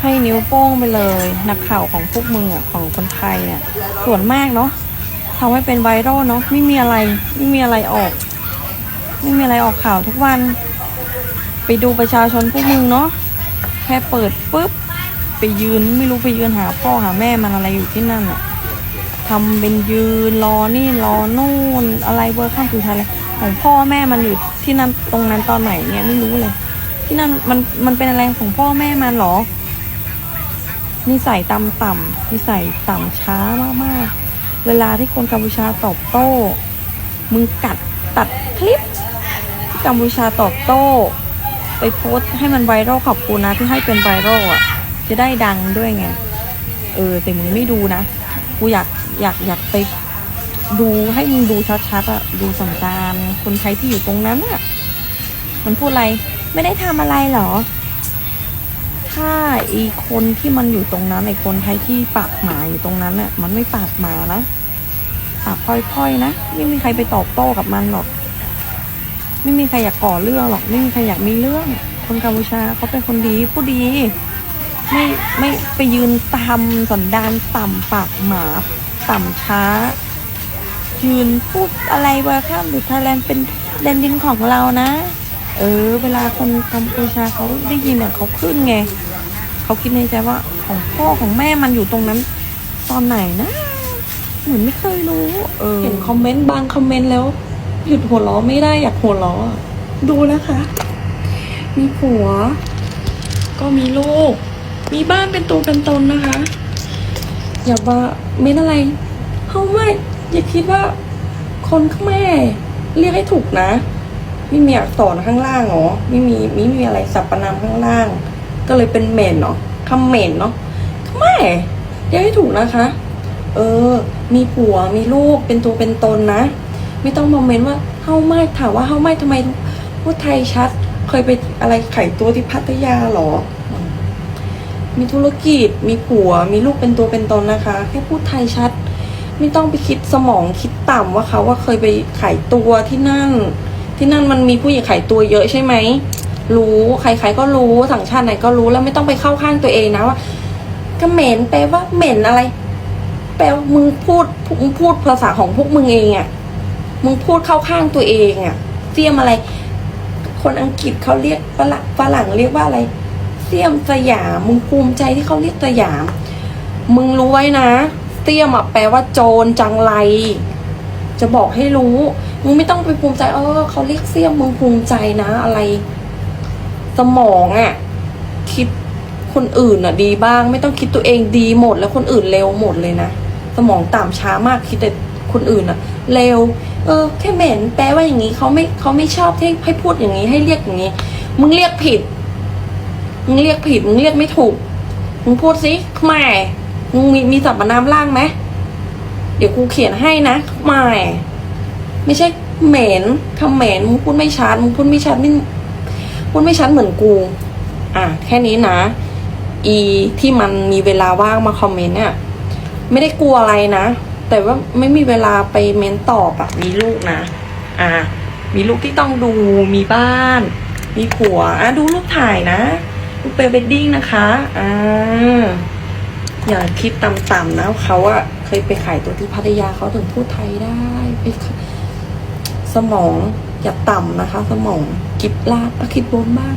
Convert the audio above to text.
ให้นิ้วโป้งไปเลย นักข่าวของพวกมึงอะของคนไทยเนี่ยส่วนมากเนาะทำให้เป็นไวรัลเนาะไม่มีอะไรไม่มีอะไรออก ไม่มีอะไรออกข่าวทุกวัน ไปดูประชาชนพวกมึงเนาะแค่เปิดปุ๊บไปยืนไม่รู้ไปยืนหาพ่อหาแม่มันอะไรอยู่ที่นั่นอะทำเป็นยืนรอนี่รอนู่นอะไรเวอร์ข้ามคืออะไรของพ่อแม่มันอยู่ที่นั่นตรงนั้นตอนไหนเนี่ยไม่รู้เลย ที่นั่นมันมันเป็นอะไรของพ่อแม่มันหรอ นิสัยต่ำต่ำนิสัยต่ำช้ามากๆ เวลาที่คนกัมพูชาตอบโต้ มึงกัดตัดคลิปที่กัมพูชาตอบโต้ ไปโพสให้มันไวรัลขอบคุณนะที่ให้เป็นไวรัลอะ จะได้ดังด้วยไง เออแต่มึงไม่ดูนะ กูอยากอยากอยากไปดูให้มึงดูชัดๆอะดูสัญญาณคนไทยที่อยู่ตรงนั้นอะมันพูดอะไรไม่ได้ทำอะไรเหรอ ถ้าไอคนที่มันอยู่ตรงนั้นไอคนไทยที่ปากหมาอยู่ตรงนั้นอะมันไม่ปากหมานะปากพ่อยๆนะไม่มีใครไปตอบโต้กับมันหรอก ไม่มีใครอยากก่อเรื่องหรอก ไม่มีใครอยากมีเรื่อง คนกัมพูชาเขาเป็นคนดีผู้ดี ไม่ไม่ไปยืนตามสันดานต่ำปากหมาต่ำช้า ยืนพูดอะไรว่าข้ามหรือไทยแลนด์เป็นแดนดินของเรานะ เออ เวลาคนกัมพูชาเขาได้ยินเนี่ยเขาขึ้นไง เขาคิดในใจว่าของพ่อของแม่มันอยู่ตรงนั้น ตอนไหนนะ เหมือนไม่เคยรู้ เออ เห็นคอมเมนต์บางคอมเมนต์แล้ว หยุดหัวเราะไม่ได้อยากหัวเราะอดูนะคะ มีผัว ก็มีลูก มีบ้านเป็นตัวเป็นตนนะคะ อย่าว่าเม้นอะไรเฮาไม่ อย่าคิดว่าคนขแม่เรียกให้ถูกนะ ไม่มีอักษรข้างล่างเหรอไม่มีไม่มีอะไรสรรพนามข้างล่าง ก็เลยเป็นเมนเนาะคำเมนเนาะขแม่เรียกให้ถูกนะคะ เออ มีผัวมีลูกเป็นตัวเป็นตนนะ ไม่ต้องมาเมนว่าเฮาไม่ถามว่าเฮาไม่ทำไมพูดไทยชัด เคยไปอะไรไขตัวที่พัทยาเหรอ มีธุรกิจมีผัว มีลูกเป็นตัวเป็นตนนะคะ แค่พูดไทยชัด ไม่ต้องไปคิดสมองคิดต่ำว่าเขาว่าเคยไปไขายตัวที่นั่น ที่นั่นมันมีผู้หญิงขายตัวเยอะใช่ไหมรู้ใครๆก็รู้สัญชาติไหนก็รู้แล้วไม่ต้องไปเข้าข้างตัวเองนะว่าก็เหม็นแปลว่าเหม็นอะไร แปลว่ามึงพูดมึงพูดภาษาของพวกมึงเองอะ่ะมึงพูดเข้าข้างตัวเองอะ่ะเสียมอะไร คนอังกฤษเขาเรียกฝรั่งฝรั่งเรียกว่าอะไรเสียมสยามมึงภูมิใจที่เขาเรียกสยาม มึงรู้ไว้นะเสียมอะแปลว่าโจรจังไร จะบอกให้รู้มึงไม่ต้องไปภูมิใจ เออเขาเรียกเสียมมึงภูมิใจนะ อะไร สมองอะ คิดคนอื่นอะ ดีบ้าง ไม่ต้องคิดตัวเองดีหมด แล้วคนอื่นเร็วหมดเลยนะสมองต่ำช้ามากคิดแต่คนอื่นอะ เร็ว เออ แค่เหม็นแปลว่าอย่างนี้เขาไม่เขาไม่ชอบให้ให้พูดอย่างนี้ให้เรียกอย่างนี้ มึงเรียกผิดมึงเรียกผิดมึงเรียกไม่ถูกมึงพูดสิแม่มึงมีมีสรรพนามล่างไหม เดี๋ยวกูเขียนให้นะแม่ ไม่ใช่เหม็นคำเหม็นมึงพูดไม่ชัดมึงพูดไม่ชัดไม่พูดไม่ชัดเหมือนกู อะ แค่นี้นะ อีที่มันมีเวลาว่างมาคอมเมนต์เนี่ยไม่ได้กลัวอะไรนะ แต่ว่าไม่มีเวลาไปเม้นตอบอะมีลูกนะ อะมีลูกที่ต้องดูมีบ้าน มีผัวอะดูรูปถ่ายนะรูปเปรเวดดิ้งนะคะอ่าอย่าคิดต่ำๆนะเขาอะ เคยไปขายตัวที่พัทยาเขาถึงพูดไทยได้ไปสมองอย่าต่ำนะคะ สมองกิบลาบอะคิดบนบ้าง